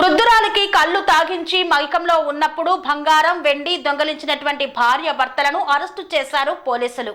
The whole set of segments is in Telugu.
వృద్ధురాలికి కళ్ళు తాగించి మైకంలో ఉన్నప్పుడు బంగారం వెండి దొంగలించినటువంటి భార్య భర్తలను అరెస్టు చేశారు పోలీసులు.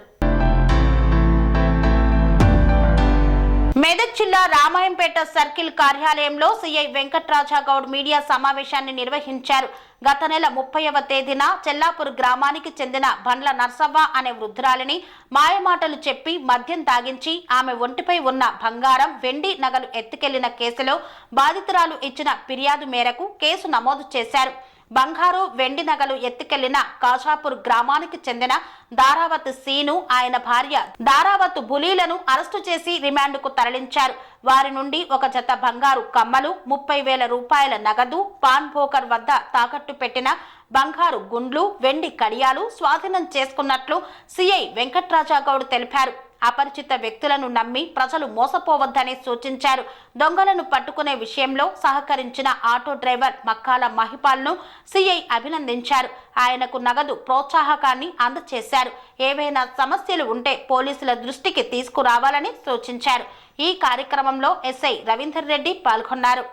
మెదక్ జిల్లా రామాయంపేట సర్కిల్ కార్యాలయంలో C I Venkatraja Goud media సమావేశాన్ని నిర్వహించారు. గత నెల ముప్పైవ తేదీన చెల్లాపూర్ గ్రామానికి చెందిన బండ్ల నర్సవ్వ అనే వృద్ధురాలిని మాయమాటలు చెప్పి మద్యం తాగించి ఆమె ఒంటిపై ఉన్న బంగారం వెండి నగలు ఎత్తుకెళ్ళిన కేసులో బాధితురాలు ఇచ్చిన ఫిర్యాదు మేరకు కేసు నమోదు చేశారు. బంగారు వెండి నగలు ఎత్తుకెళ్ళిన కాజాపూర్ గ్రామానికి చెందిన దారావత్ సీను ఆయన భార్య దారావత్ బులీలను అరెస్టు చేసి రిమాండ్కు తరలించారు. వారి నుండి ఒక జత బంగారు కమ్మలు ముప్పై వేల రూపాయల నగదు పాన్ పోకర్ వద్ద తాకట్టు పెట్టిన బంగారు గుండ్లు వెండి కడియాలు స్వాధీనం చేసుకున్నట్లు సిఐ వెంకట్రాజా గౌడ్ తెలిపారు. అపరిచిత వ్యక్తులను నమ్మి ప్రజలు మోసపోవద్దని సూచించారు. దొంగలను పట్టుకునే విషయంలో సహకరించిన ఆటో డ్రైవర్ మక్కాల మహిపాల్ను సిఐ అభినందించారు. ఆయనకు నగదు ప్రోత్సాహకాన్ని అందజేశారు ఏవైనా సమస్యలు ఉంటే పోలీసుల దృష్టికి తీసుకురావాలని సూచించారు. ఈ కార్యక్రమంలో ఎస్ఐ రవీందర్ రెడ్డి పాల్గొన్నారు.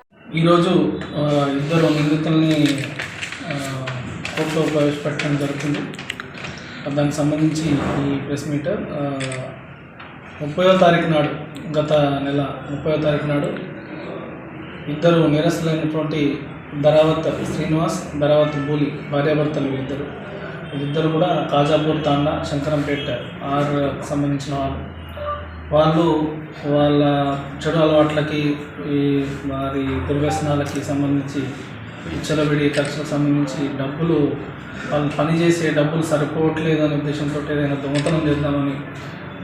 ఈరోజు ఇద్దరు నిందితుల్ని కోర్టులో ప్రవేశపెట్టడం జరుగుతుంది. దానికి సంబంధించి ఈ ప్రెస్ మీటర్ ముప్పయో తారీఖు నాడు గత నెల ముప్పయో తారీఖు నాడు ఇద్దరు నిరసలైనటువంటి ధరావత్ శ్రీనివాస్ ధరావత్ బూలి భార్యాభర్తలు ఇద్దరు వీళ్ళిద్దరు కూడా కాజాపూర్ తాండా శంకరంపేట ఆర్ సంబంధించిన వాళ్ళు. వాళ్ళు వాళ్ళ చెడు అలవాట్లకి ఈ వారి దుర్వ్యసనాలకి సంబంధించి విచ్చలవిడి ఖర్చులకు సంబంధించి డబ్బులు వాళ్ళు పనిచేసే డబ్బులు సరిపోవట్లేదు అనే ఉద్దేశంతో ఏదైనా దొంగతనం చేద్దామని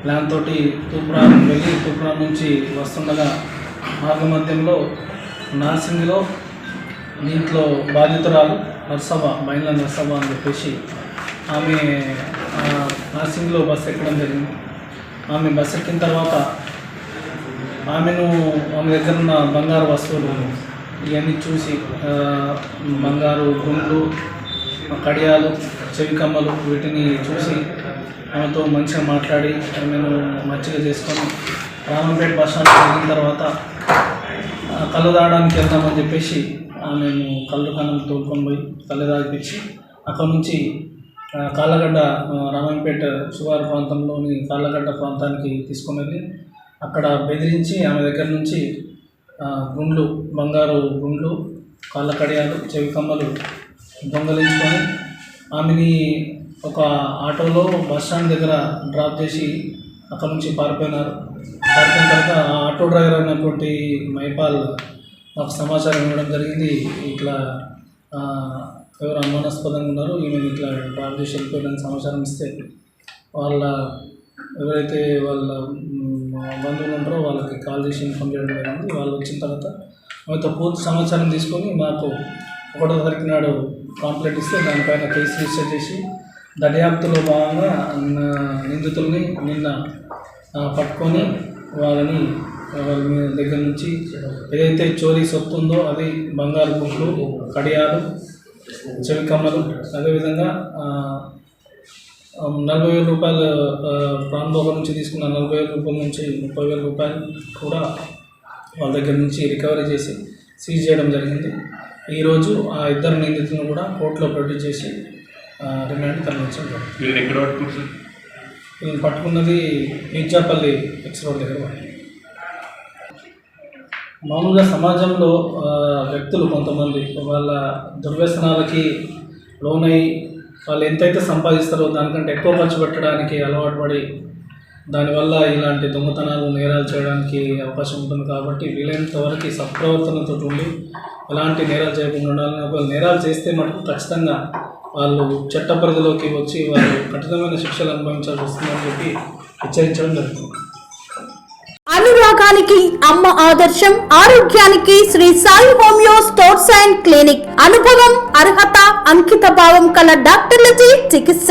ప్లాన్ తోటి తూప్రాన్ వెళ్ళి తూప్రాన్ నుంచి వస్తుండగా మార్గ మధ్యంలో నార్సింగ్లో దీంట్లో బాధితురాలు నర్సభ మహిళ నర్సభ అని చెప్పేసి ఆమె ఆ, నార్సింగ్లో ఎక్కడం జరిగింది. ఆమె బస్సు ఎక్కిన తర్వాత ఆమెను ఆమె దగ్గర ఉన్న బంగారు వస్తువులు ఇవన్నీ చూసి బంగారు గుండ్లు కడియాలు చెవి కమ్మలు వీటిని చూసి ఆమెతో మంచిగా మాట్లాడి నేను మంచిగా చేసుకొని రామంపేట బస్ స్టాండ్ వెళ్ళిన తర్వాత కళ్ళు తాగడానికి వెళ్దామని చెప్పేసి ఆమెను కళ్ళు కన్నం తోలుకొని పోయి కళ్ళు తాగిపించి అక్కడ నుంచి కాళ్ళగడ్డ రామంపేట శివారు ప్రాంతంలోని కాళ్ళగడ్డ ప్రాంతానికి తీసుకొని వెళ్ళి అక్కడ బెదిరించి ఆమె దగ్గర నుంచి గుండ్లు బంగారు గుండ్లు కాళ్ళ కడియాలు చెవి కమ్మలు దొంగలించుకొని ఆమెని ఒక ఆటోలో బస్ స్టాండ్ దగ్గర డ్రాప్ చేసి అక్కడ నుంచి పారిపోయినారు. పారిపోయిన తర్వాత ఆ ఆటో డ్రైవర్ అయినటువంటి మైపాల్ మాకు సమాచారం ఇవ్వడం జరిగింది. ఇట్లా ఎవరు అనుమానాస్పదంగా ఉన్నారు ఈమె ఇట్లా డ్రాప్ చేసి వెళ్ళిపోయాడని సమాచారం ఇస్తే వాళ్ళ ఎవరైతే వాళ్ళ బంధువులు ఉంటారో వాళ్ళకి కాల్ చేసి ఇన్ఫామ్ చేయడం జరిగింది. వాళ్ళు వచ్చిన తర్వాత ఆమెతో పూర్తి సమాచారం తీసుకొని మాకు ఒకటో తారీఖు నాడు కాంప్లైంట్ ఇస్తే దానిపైన కేసు రిజిస్టర్ చేసి దర్యాప్తులో భాగంగా నిందితుల్ని నిన్న పట్టుకొని వాళ్ళని వాళ్ళ దగ్గర నుంచి ఏదైతే చోరీ సొత్తు ఉందో అది బంగారు గుడ్లు కడియాలు చెవి కమ్మలు అదేవిధంగా నలభై వేల రూపాయలు ప్రాణభోగం నుంచి తీసుకున్న నలభై వేల రూపాయల నుంచి ముప్పై వేల రూపాయలు కూడా వాళ్ళ దగ్గర నుంచి రికవరీ చేసి సీజ్ చేయడం జరిగింది. ఈరోజు ఆ ఇద్దరు నిందితులను కూడా కోర్టులో ప్రొడ్యూస్ చేసి రిమాండ్ తరలించడం జరిగింది ఎక్కడ వీళ్ళు పట్టుకున్నది పిజ్జాపల్లి ఎక్స్ రోడ్ దగ్గర. మామూలుగా సమాజంలో వ్యక్తులు కొంతమంది వాళ్ళ దుర్వ్యసనాలకి లోనై వాళ్ళు ఎంతైతే సంపాదిస్తారో దానికంటే ఎక్కువ ఖర్చు పెట్టడానికి అలవాటు పడి దానివల్ల ఇలాంటి దొంగతనాలు నేరాలు చేయడానికి అవకాశం ఉంటుంది కాబట్టి వీలైనంత వరకు సత్ప్రవర్తనతో ఉండి ఎలాంటి నేరాలు చేయకుండా ఉండాలని ఒకవేళ నేరాలు చేస్తే మటుకు ఖచ్చితంగా వాళ్ళు చట్ట పరిధిలోకి వచ్చి వాళ్ళు కఠినమైన శిక్షలు అనుభవించాల్సి వస్తుందని చెప్పి హెచ్చరించడం జరుగుతుంది. అనురాగానికి అమ్మ ఆదర్శం ఆరోగ్యానికి Sri Sai homeo stores and clinic. అనుభవం అర్హత అంకిత భావం కల డాక్టర్లచే చికిత్స.